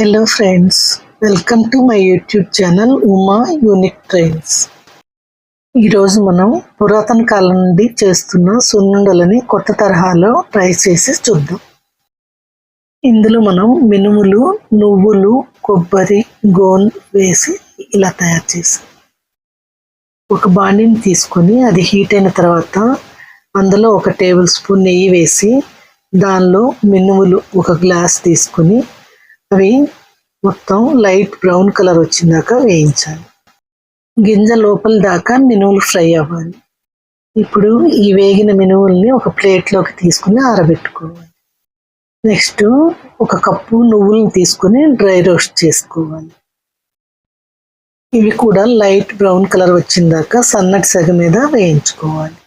Hello friends welcome to my YouTube channel Uma unique trains ఈరోజు మనం పురాతన కాలం నుండి చేస్తున్న సున్నుండలని కొత్త తరహాలో ట్రై చేసి చూద్దాం. ఇందులో మనం మినుములు నువ్వులు కొబ్బరి గోన్ వేసి ఇలా తయారు చేసాం. ఒక బాణీని తీసుకొని అది హీట్ అయిన తర్వాత అందులో ఒక టేబుల్ స్పూన్ నెయ్యి వేసి దానిలో మినుములు ఒక గ్లాస్ తీసుకొని అవి మొత్తం లైట్ బ్రౌన్ కలర్ వచ్చిందాక వేయించాలి. గింజ లోపల దాకా మినుములు ఫ్రై అవ్వాలి. ఇప్పుడు ఈ వేగిన మినువుల్ని ఒక ప్లేట్లోకి తీసుకుని ఆరబెట్టుకోవాలి. నెక్స్ట్ ఒక కప్పు నువ్వులను తీసుకుని డ్రై రోస్ట్ చేసుకోవాలి. ఇవి కూడా లైట్ బ్రౌన్ కలర్ వచ్చిందాక సన్నటి సగ మీద వేయించుకోవాలి.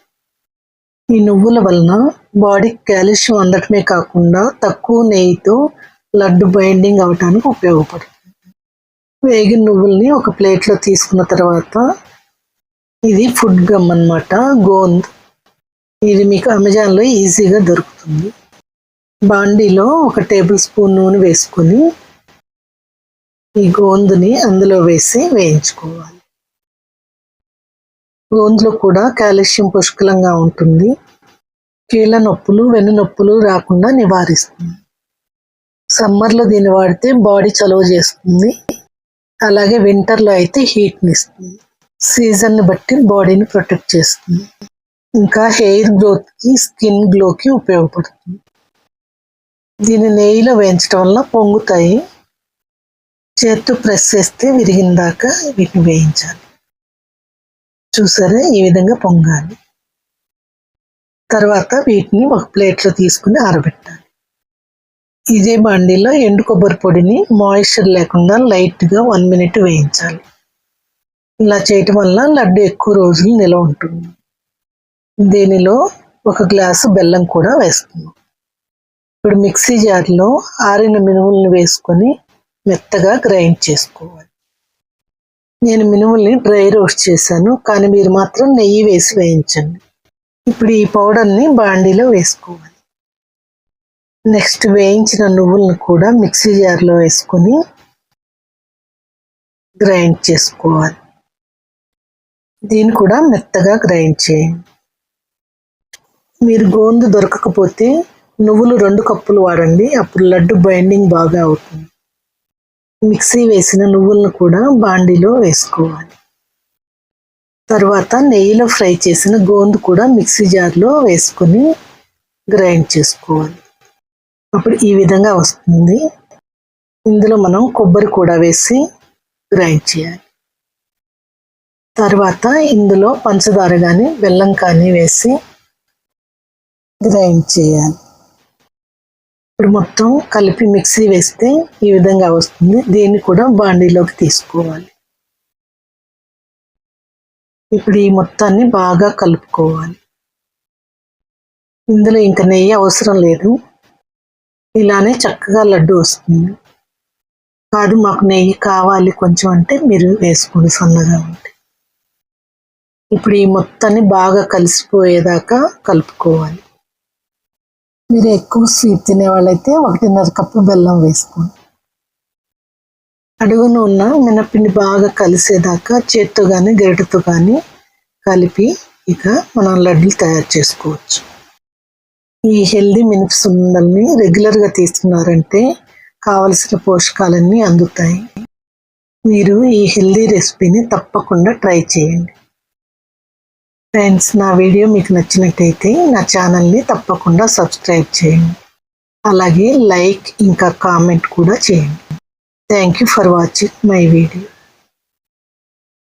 ఈ నువ్వుల వలన బాడీకి కాల్షియం అందటమే కాకుండా తక్కువ నెయ్యితో లడ్డు బైండింగ్ అవటానికి ఉపయోగపడుతుంది. వేగిన నువ్వుల్ని ఒక ప్లేట్లో తీసుకున్న తర్వాత ఇది ఫుడ్ గమ్ అన్నమాట గోంద్. ఇది మీకు అమెజాన్లో ఈజీగా దొరుకుతుంది. బాండీలో ఒక టేబుల్ స్పూన్ నూనె వేసుకొని ఈ గోందుని అందులో వేసి వేయించుకోవాలి. గోందులో కూడా కాల్షియం పుష్కలంగా ఉంటుంది. కీళ్ళ నొప్పులు వెన్ను నొప్పులు రాకుండా నివారిస్తుంది. సమ్మర్లో దీన్ని వాడితే బాడీ చలువ చేస్తుంది. అలాగే వింటర్లో అయితే హీట్ని ఇస్తుంది. సీజన్ని బట్టి బాడీని ప్రొటెక్ట్ చేస్తుంది. ఇంకా హెయిర్ గ్రోత్కి స్కిన్ గ్లోకి ఉపయోగపడుతుంది. దీన్ని నెయ్యిలో వేయించడం వల్ల పొంగుతాయి. చేత్తో ప్రెస్ చేస్తే విరిగిన దాకా వీటిని వేయించాలి. చూసారా? ఈ విధంగా పొంగాలి. తర్వాత వీటిని ఒక ప్లేట్లో తీసుకుని ఆరబెట్టాలి. ఇదే బాండీలో ఎండు కొబ్బరి పొడిని మాయిశ్చర్ లేకుండా లైట్గా వన్ మినిట్ వేయించాలి. ఇలా చేయటం వల్ల లడ్డు ఎక్కువ రోజులు నిల్వ ఉంటుంది. దీనిలో ఒక గ్లాసు బెల్లం కూడా వేస్తున్నాం. ఇప్పుడు మిక్సీ జార్లో ఆరిన మినుములను వేసుకొని మెత్తగా గ్రైండ్ చేసుకోవాలి. నేను మినుముల్ని డ్రై రోస్ట్ చేశాను కానీ మీరు మాత్రం నెయ్యి వేసి వేయించండి. ఇప్పుడు ఈ పౌడర్ని బాండీలో వేసుకోవాలి. నెక్స్ట్ వేయించిన నువ్వులను కూడా మిక్సీ జార్లో వేసుకొని గ్రైండ్ చేసుకోవాలి. దీన్ని కూడా మెత్తగా గ్రైండ్ చేయండి. మీరు గోందు దొరకకపోతే నువ్వులు రెండు కప్పులు వాడండి అప్పుడు లడ్డు బైండింగ్ బాగా అవుతుంది. మిక్సీ వేసిన నువ్వులను కూడా బాండీలో వేసుకోవాలి. తర్వాత నెయ్యిలో ఫ్రై చేసిన గోందు కూడా మిక్సీ జార్లో వేసుకొని గ్రైండ్ చేసుకోవాలి. అప్పుడు ఈ విధంగా వస్తుంది. ఇందులో మనం కొబ్బరి కూడా వేసి గ్రైండ్ చేయాలి. తర్వాత ఇందులో పంచదార కానీ బెల్లం కానీ వేసి గ్రైండ్ చేయాలి. ఇప్పుడు మొత్తం కలిపి మిక్సీ వేస్తే ఈ విధంగా వస్తుంది. దీన్ని కూడా బాండీలోకి తీసుకోవాలి. ఇప్పుడు ఈ మొత్తాన్ని బాగా కలుపుకోవాలి. ఇందులో ఇంకా నెయ్యి అవసరం లేదు. ఇలానే చక్కగా లడ్డు వస్తుంది. కాదు మాకు నెయ్యి కావాలి కొంచెం అంటే మీరు వేసుకోండి సన్నగా ఉంటే. ఇప్పుడు ఈ మొత్తాన్ని బాగా కలిసిపోయేదాకా కలుపుకోవాలి. మీరు ఎక్కువ స్వీట్ తినే వాళ్ళైతే ఒకటిన్నర కప్పు బెల్లం వేసుకోండి. అడుగున ఉన్న మినపిండి బాగా కలిసేదాకా చేత్తో కానీ గరిటతో కానీ కలిపి ఇక మనం లడ్డులు తయారు చేసుకోవచ్చు. ఈ హెల్దీ మినిప్స్ సుందల్ని రెగ్యులర్గా తీసుకున్నారంటే కావలసిన పోషకాలన్నీ అందుతాయి. మీరు ఈ హెల్దీ రెసిపీని తప్పకుండా ట్రై చేయండి. ఫ్రెండ్స్ నా వీడియో మీకు నచ్చినట్టయితే నా ఛానల్ని తప్పకుండా సబ్స్క్రైబ్ చేయండి. అలాగే లైక్ ఇంకా కామెంట్ కూడా చేయండి. Thank you for watching my video.